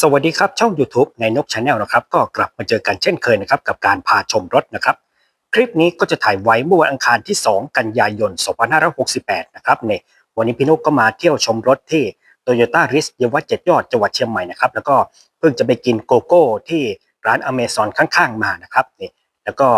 สวัสดีครับ ช่อง YouTube ในนกชาแนลนะครับ ก็กลับมาเจอกันเช่นเคยนะครับ กับการพาชมรถนะครับ คลิปนี้ก็จะถ่ายไว้เมื่อวันอังคารที่ 2 กันยายน 2568 นะครับเนี่ยวันนี้พี่นกก็มาเที่ยวชมรถที่ Toyota r i s เยาวเจ็ดยอดจังหวัดเชียงใหม่นะครับ แล้วก็เพิ่งจะไปกินโกโก้ที่ร้านอเมซอนข้างๆมานะครับนี่แล้วก็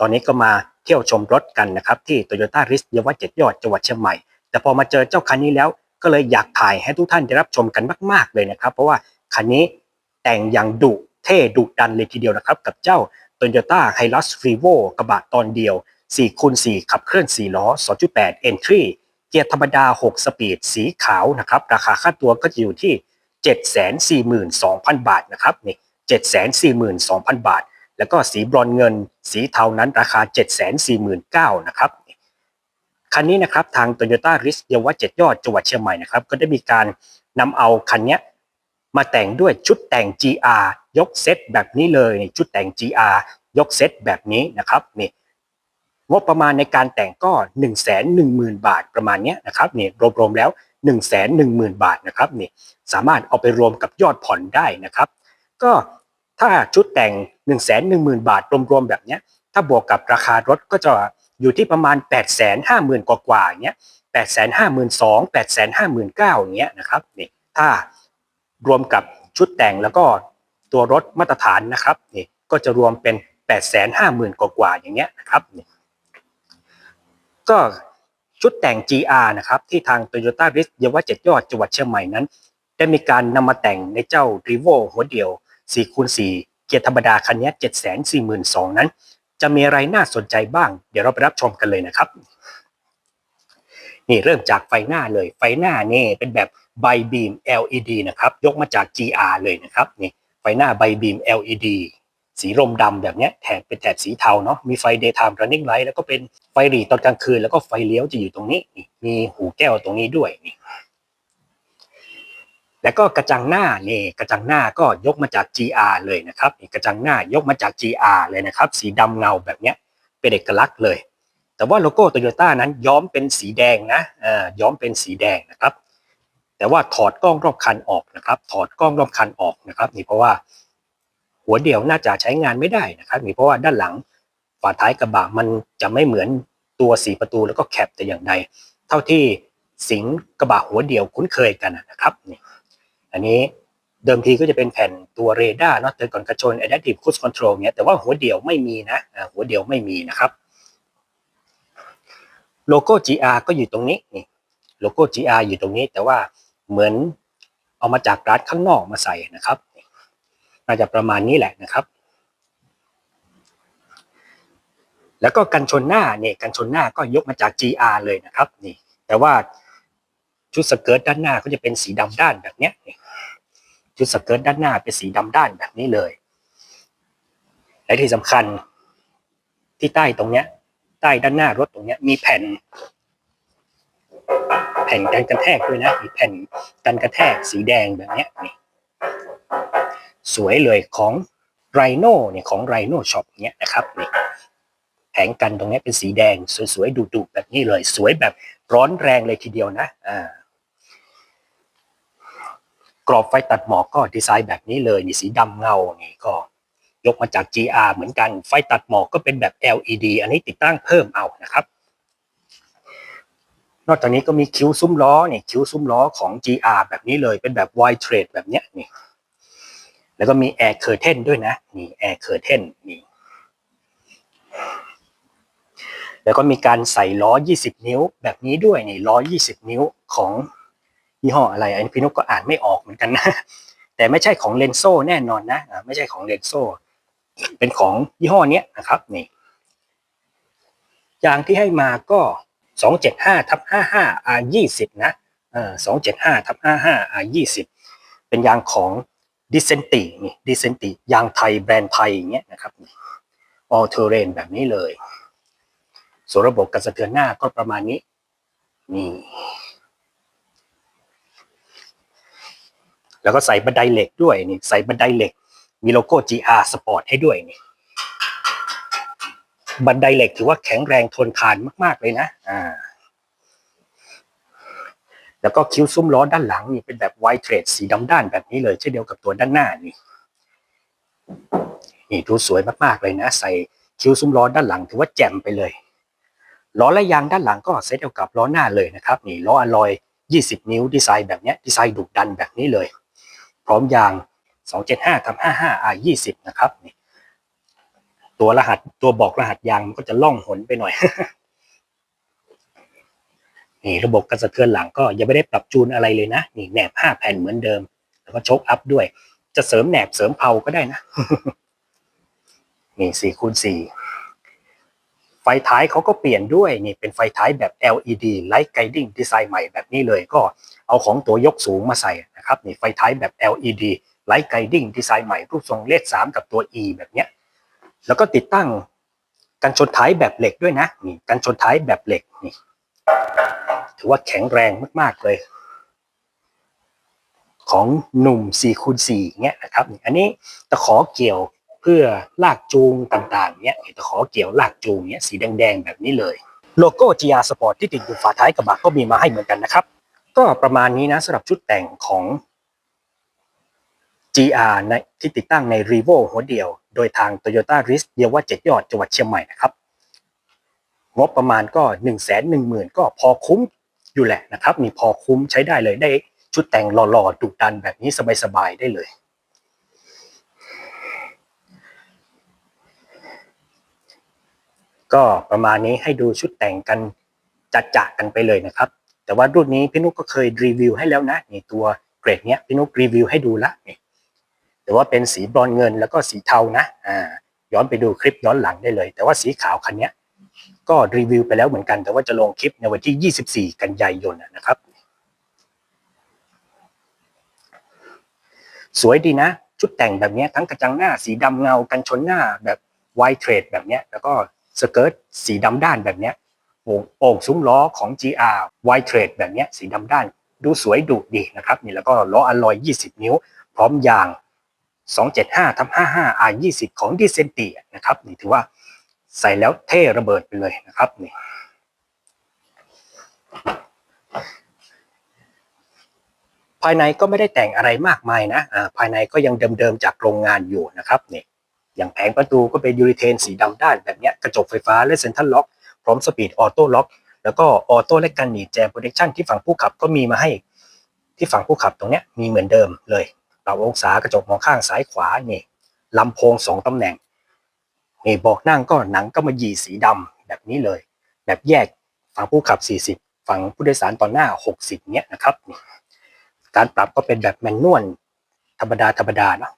ตอนนี้ก็มาเที่ยวชมรถกันนะครับที่ Toyota r i s เยาวเจ็ดยอดจังหวัดเชียงใหม่ แต่พอมาเจอเจ้าคันนี้แล้วก็เลยอยากถ่ายให้ทุกท่านได้รับชมกันมาก ๆเลยนะครับ เพราะว่า คันนี้แต่งอย่างดุเท่ดุดันเลยทีเดียวนะครับ กับเจ้า Toyota Hilux Revo กระบะตอนเดียว4คูณ4ขับเคลื่อน 4 ล้อ 2.8 Entry เกียร์ธรรมดา 6 สปีด สีขาวนะครับ ราคาค่าตัวก็จะอยู่ที่ 742,000 บาทนะครับนี่742,000 บาท แล้วก็สีบรอนเงิน สีเทานั้นราคา 749,000นะครับคันนี้นะครับทาง Toyota r i s เยาวเจ็ดยอดจังหวัดเชียงใหม่นะครับก็ได้มีการนำเอาคันเนี้ย มาแต่งด้วยชุดแต่ง GR ยกเซตแบบนี้เลยนี่ชุดแต่ง GR ยกเซตแบบนี้นะครับนี่งบประมาณในการแต่งก็ 1 1 0 0 0 0 บาทประมาณนี้นะครับนี่รวมๆแล้ว 1 1 0 0 0 0 บาทนะครับนี่สามารถเอาไปรวมกับยอดผ่อนได้นะครับ ก็ถ้าชุดแต่ง 1 1 0 0 0 0 บาทรวมๆแบบนี้ถ้าบวกกับราคารถก็จะอยู่ที่ประมาณ 8 5 0 0 0 0 กว่าๆอย่างเงี้ย8 5 2 8 5 9 0 0 0อย่างเงี้ยนะครับนี่ถ้า รวมกับชุดแต่งแล้วก็ตัวรถมาตรฐานนะครับนี่ก็จะรวมเป็น 8 5 0 0 0 0กว่าอย่างเงี้ยนะครับนี่ก็ชุดแต่ง GR นะครับที่ทาง Toyota r i s เยาวเจ็ดยอดจังหวัดเชียงใหม่นั้น ได้มีการนำมาแต่งในเจ้า r e v o หัวเดียว4คูณ4เกียร์ธรรมดาคันนี้ 742,000นั้น จะมีอะไรน่าสนใจบ้าง เดี๋ยวเราไปรับชมกันเลยนะครับ นี่เริ่มจากไฟหน้าเลย ไฟหน้านี่เป็นแบบไบบีม LED นะครับ ยกมาจาก GR เลยนะครับนี่ไฟหน้าไบบีม LED สีรมดำแบบเนี้ยแถบเป็นแถบสีเทาเนาะมีไฟ daytime running light แล้วก็เป็นไฟหลีตอนกลางคืน แล้วก็ไฟเลี้ยวจะอยู่ตรงนี้นมีหูแก้วตรงนี้ด้วยนี่แล้วก็กระจังหน้านี่กระจังหน้าก็ยกมาจาก GR เลยนะครับกระจังหน้ายกมาจาก GR เลยนะครับ สีดำเงาแบบเนี้ยเป็นเอกลักษณ์เลย แต่ว่าโลโก้โตโยต้านั้นย้อมเป็นสีแดงนะอ่าย้อมเป็นสีแดงนะครับ แต่ว่าถอดกล้องรอบคันออกนะครับ ถอดกล้องรอบคันออกนะครับนี่เพราะว่าหัวเดี่ยวน่าจะใช้งานไม่ได้นะครับนี่เพราะว่าด้านหลังฝาท้ายกระบะมันจะไม่เหมือนตัวสีประตูแล้วก็แคปแต่อย่างใด เท่าที่สิงกระบะหัวเดี่ยวคุ้นเคยกันนะครับนี่อันนี้เดิมทีก็จะเป็นแผ่นตัวเรดาร์เนาะเตือนก่อนกระชน Adaptive Cruise Control เนี่ยแต่ว่าหัวเดี่ยวไม่มีนะอ่าหัวเดี่ยวไม่มีนะครับ โลโก้ GR ก็อยู่ตรงนี้นี่โลโก้ GR อยู่ตรงนี้ แต่ว่าเหมือนเอามาจากร้านข้างนอกมาใส่นะครับ น่าจะประมาณนี้แหละนะครับ แล้วก็กันชนหน้าเนี่ยกันชนหน้าก็ยกมาจาก GR เลยนะครับนี่ แต่ว่าชุดสเกิร์ตด้านหน้าก็จะเป็นสีดำด้านแบบเนี้ยชุดสเกิร์ตด้านหน้าเป็นสีดำด้านแบบนี้เลย และที่สำคัญที่ใต้ตรงเนี้ย ใต้ด้านหน้ารถตรงเนี้ยมีแผ่น แผ่นกันกระแทกด้วยนะมีแผ่นกันกระแทกสีแดงแบบเนี้ยนี่สวยเลยของไรโน่เนี่ยของไรโน่ช็อปเนี้ยนะครับนี่แผงกันตรงนี้เป็นสีแดง สวยๆดุๆแบบนี้เลย สวยแบบร้อนแรงเลยทีเดียวนะอ่ากรอบไฟตัดหมอกก็ดีไซน์แบบนี้เลยนี่สีดำเงานี่ก็ ยกมาจาก GR เหมือนกัน ไฟตัดหมอกก็เป็นแบบ LED อันนี้ติดตั้งเพิ่มเอานะครับ นอกจากนี้ก็มีคิ้วซุ้มล้อเนี่ยคิ้วซุ้มล้อของ GR แบบนี้เลยเป็นแบบ wide trade แบบเนี้ยนี่แล้วก็มีแอร์เคอร์เทนด้วยนะนี่แอร์เคอร์เทนนี่แล้วก็มีการใส่ล้อ 20 นิ้ว แบบนี้ด้วยนี่ล้อ 20 นิ้วของยี่ห้ออะไรอันนี้พี่นุกก็อ่านไม่ออกเหมือนกันนะ แต่ไม่ใช่ของเลนโซแน่นอนนะ ไม่ใช่ของเลนโซ เป็นของยี่ห้อเนี้ยนะครับนี่ยางที่ให้มาก็ 275ทับ55 R 20 นะเอ่อ275ทับ55 R 20 เป็นยางของดิเซนตินี่ดิเซนติยางไทยแบรนด์ไทยอย่างเงี้ยนะครับออเทเรนแบบนี้เลย ส่วนระบบการสะเทือนหน้าก็ประมาณนี้นี่แล้วก็ใส่บันไดเหล็กด้วยนี่ใส่บันไดเหล็ก มีโลโก้ GR Sport ให้ด้วยนี่บันไดเหล็กถือว่าแข็งแรงทนทานมาก ๆ เลยนะ อ่า แล้วก็คิ้วซุ้มล้อด้านหลังนี่เป็นแบบไวท์เทรดสีดำด้านแบบนี้เลยเช่นเดียวกับตัวด้านหน้านี่ นี่ดูสวยมาก ๆ เลยนะ ใส่คิ้วซุ้มล้อด้านหลังถือว่าแจ่มไปเลย ล้อและยางด้านหลังก็เซตเดียวกับล้อหน้าเลยนะครับ นี่ล้ออลลอย 20 นิ้วดีไซน์แบบนี้ดีไซน์ดุดันแบบนี้เลย พร้อมยาง 275ทำ55 R 20 นะครับนี่ตัวรหัสตัวบอกรหัสยางมันก็จะล่องหนไปหน่อย นี่ระบบการสะเทือนหลังก็ยังไม่ได้ปรับจูนอะไรเลยนะ นี่แหนบ 5 แผ่นเหมือนเดิม แล้วก็ชคอัพด้วย จะเสริมแหนบเสริมเพาก็ได้นะ นี่4คูณ4ไฟท้ายเขาก็เปลี่ยนด้วย นี่เป็นไฟท้ายแบบ LED Light Guiding ดีไซน์ใหม่แบบนี้เลย ก็เอาของตัวยกสูงมาใส่นะครับ นี่ไฟท้ายแบบ LED Light Guiding ดีไซน์ใหม่รูปทรงเลข3กับตัว E แบบเนี้ยแล้วก็ติดตั้งกันชนท้ายแบบเหล็กด้วยนะนี่กันชนท้ายแบบเหล็กนี่ถือว่าแข็งแรงมากๆเลย ของหนุ่ม4คูณ4เงี้ยนะครับ อันนี้ตะขอเกี่ยวเพื่อลากจูงต่างๆเนี้ยตะขอเกี่ยวลากจูงเนี้ยสีแดงๆ แบบนี้เลย โลโก้ GR Sport ที่ติดอยู่ฝาท้ายกระบะก็มีมาให้เหมือนกันนะครับ ก็ประมาณนี้นะสำหรับชุดแต่งของ GR ในที่ติดตั้งใน r e v o หัวเดียว โดยทาง Toyota r i s เดียวว่า 7 ยอดจังหวัดเชียงใหม่นะครับ งบประมาณก็ 1 1 0 0 0 0 ก็พอคุ้มอยู่แหละนะครับ มีพอคุ้มใช้ได้เลยได้ชุดแต่งหล่อๆดุดันแบบนี้สบายๆได้เลย ก็ประมาณนี้ให้ดูชุดแต่งกันจัดจกันไปเลยนะครับ แต่ว่ารุ่นนี้พี่นุกก็เคยรีวิวให้แล้วนะนี่ตัวเกรดเนี้ยพี่นุกรีวิวให้ดูละนี่ แต่ว่าเป็นสีบรอนเงินแล้วก็สีเทานะอ่าย้อนไปดูคลิปย้อนหลังได้เลย แต่ว่าสีขาวคันนี้ก็รีวิวไปแล้วเหมือนกัน แต่ว่าจะลงคลิปในวันที่ 24 กันยายนนะครับ สวยดีนะ ชุดแต่งแบบนี้ทั้งกระจังหน้าสีดำเงากันชนหน้าแบบไวท์เทรดแบบนี้แล้วก็สเกิร์ตสีดำด้านแบบนี้โอ่งโอ่งซุ้มล้อของ GR ไวท์เทรดแบบนี้สีดำด้าน ดูสวยดุดีนะครับ นี่แล้วก็ล้ออลลอย 20 นิ้ว พร้อมยาง 275ทำ55 R 20 ของดีเซนตีนะครับนี่ถือว่าใส่แล้วเท่ระเบิดไปเลยนะครับนี่ภายในก็ไม่ได้แต่งอะไรมากมายนะอ่าภายในก็ยังเดิมๆจากโรงงานอยู่นะครับนี่อย่างแผงประตูก็เป็นยูริเทนสีดำด้านแบบเนี้ยกระจกไฟฟ้าและเซ็นทรัลล็อก พร้อมสปีดออโต้ล็อก แล้วก็ออโต้และกันหนีบแจมโปรเทคชั่นที่ฝั่งผู้ขับก็มีมาให้ที่ฝั่งผู้ขับตรงเนี้ยมีเหมือนเดิมเลย ปรับองศากระจกมองข้างซ้ายขวานี่ลำโพงสองตำแหน่งนี่บอกนั่งก็หนังก็มายีสีดำแบบนี้เลย แบบแยกฝั่งผู้ขับ 40 ฝั่งผู้โดยสารตอนหน้า 60เนี้ยนะครับ การปรับก็เป็นแบบแมนนวลธรรมดาธรรมดาเนาะ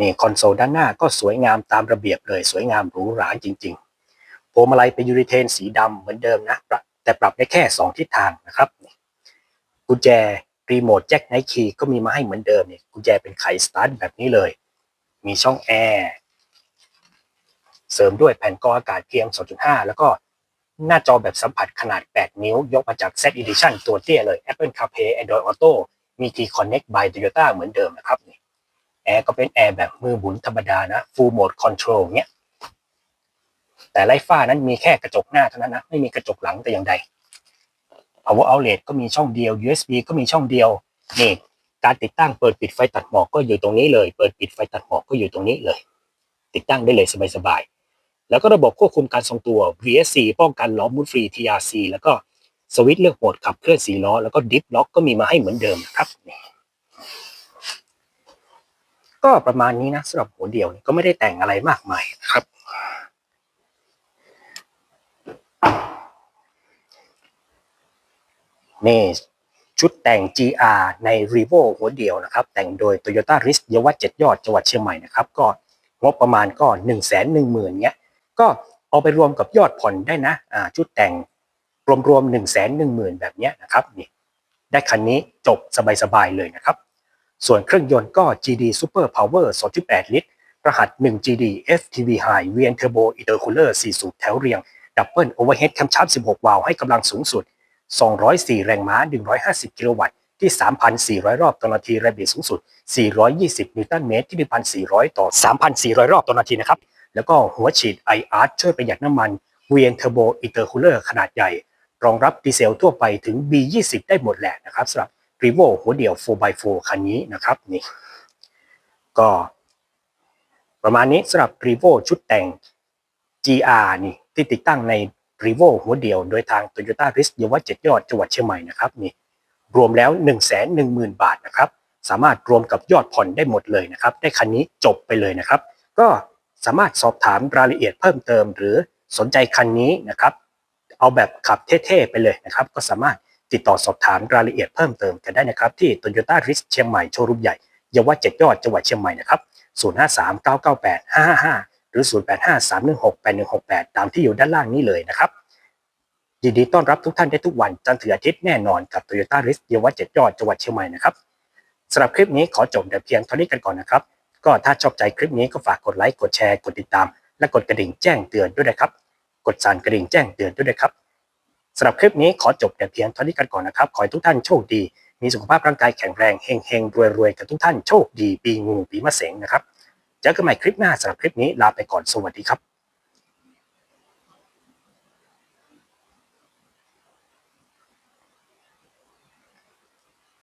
นี่คอนโซลด้านหน้าก็สวยงามตามระเบียบเลย สวยงามหรูหราจริงๆพวงมาลัยเป็นยูริเทนสีดำเหมือนเดิมนะแต่ปรับได้แค่ 2 ทิศทางนะครับ กุญแจ รีโมทแจ็คไนคีก็มีมาให้เหมือนเดิมเนี่ยกุญแจเป็นไขสตาร์ทแบบนี้เลย มีช่องแอร์เสริมด้วยแผ่นกรองอากาศเพียง2.5 แล้วก็หน้าจอแบบสัมผัสขนาด 8 นิ้ว ยกมาจาก Z Edition ตัวเตี้ยเลย Apple CarPlay Android Auto มี Key Connect by Toyota เหมือนเดิมนะครับนี่แอร์ก็เป็นแอร์แบบมือหมุนธรรมดานะ Full Mode Control เนี้ยแต่ไลฟ้านั้นมีแค่กระจกหน้าเท่านั้นนะ ไม่มีกระจกหลังแต่อย่างใด Power Outlet ก็มีช่องเดียว USB ก็มีช่องเดียวนี่การติดตั้งเปิดปิดไฟตัดหมอกก็อยู่ตรงนี้เลย เปิดปิดไฟตัดหมอกก็อยู่ตรงนี้เลย ติดตั้งได้เลยสบายๆแล้วก็ระบบควบคุมการทรงตัว VSC ป้องกันล้อมุดฟรี TRC แล้วก็สวิตช์เลือกโหมดขับเคลื่อนสีล้อแล้วก็ดิฟล็อกก็มีมาให้เหมือนเดิมนะครับนี่ก็ประมาณนี้นะสำหรับหัวเดียวก็ไม่ได้แต่งอะไรมากมายนะครับ นี่ชุดแต่ง GR ใน r e v o หัวเดียวนะครับ แต่งโดย Toyota r i s เยาวัดยอดจังหวัดเชียงใหม่นะครับ ก็งบประมาณก็ 1 1 0 0 0 0เนี้ยก็เอาไปรวมกับยอดผ่อนได้นะอ่าชุดแต่งรวมๆ1 1 0 0 0 0 แบบเนี้ยนะครับนี่ได้คันนี้จบสบายๆเลยนะครับ ส่วนเครื่องยนต์ก็ GD Super Power 2.8 ลิตร รหัส 1GD FTV High VN Turbo Intercooler 4 สูบแถวเรียง Double Overhead Camshaft 16 วาล์วให้กำลังสูงสุด 204 แรงม้า 150 กิโลวัตต์ ที่ 3,400 รอบต่อนาทีแรงบิดสูงสุด 420 นิวตันเมตร ที่ 1,400 ต่อ 3,400 รอบต่อนาทีนะครับ แล้วก็หัวฉีด IR ช่วยประหยัดน้ำมัน VN Turbo Intercooler ขนาดใหญ่ รองรับดีเซลทั่วไปถึง B20 ได้หมดแหละนะครับสำหรับ r e v o หัวเดี่ยว 4x4 คันนี้นะครับนี่ก็ประมาณนี้สำหรับ r e v o ชุดแต่ง GR นี่ที่ติดตั้งใน r e v o หัวเดียว โดยทาง Toyota r i s เยาวเจ็ดยอดจังหวัดเชียงใหม่นะครับนี่รวมแล้ว 1 1 0 0 0 0 บาทนะครับสามารถรวมกับยอดผ่อนได้หมดเลยนะครับ ได้คันนี้จบไปเลยนะครับ ก็สามารถสอบถามรายละเอียดเพิ่มเติม หรือสนใจคันนี้นะครับเอาแบบขับเท่ๆไปเลยนะครับ ก็สามารถติดต่อสอบถามรายละเอียดเพิ่มเติมกันได้นะครับ ที่ Toyota r i s เชียงใหม่โชว์รูมใหญ่เยาวเจ็ดยอดจังหวัดเชียงใหม่นะครับ 0539985555 หรือ 0853168168 ตามที่อยู่ด้านล่างนี้เลยนะครับ ยินดีต้อนรับทุกท่านได้ทุกวันจันทร์ถึงอาทิตย์แน่นอนกับ Toyota r i s เยาวเจ็ดยอดจังหวัดเชียงใหม่นะครับสำหรับคลิปนี้ขอจบแต่เพียงเท่านี้กันก่อนนะครับ ก็ถ้าชอบใจคลิปนี้ก็ฝากกดไลค์กดแชร์กดติดตาม และกดกระดิ่งแจ้งเตือนด้วยนะครับ กดสั่นกระดิ่งแจ้งเตือนด้วยนะครับสำหรับคลิปนี้ขอจบแต่เพียงเท่านี้กันก่อนนะครับ ขอให้ทุกท่านโชคดี มีสุขภาพร่างกายแข็งแรงเฮงเฮงรวยรวยๆ กันทุกท่านโชคดี ปีงูปีมะเสงนะครับ เจอกันใหม่คลิปหน้าสำหรับคลิปนี้ลาไปก่อนสวัสดีครับ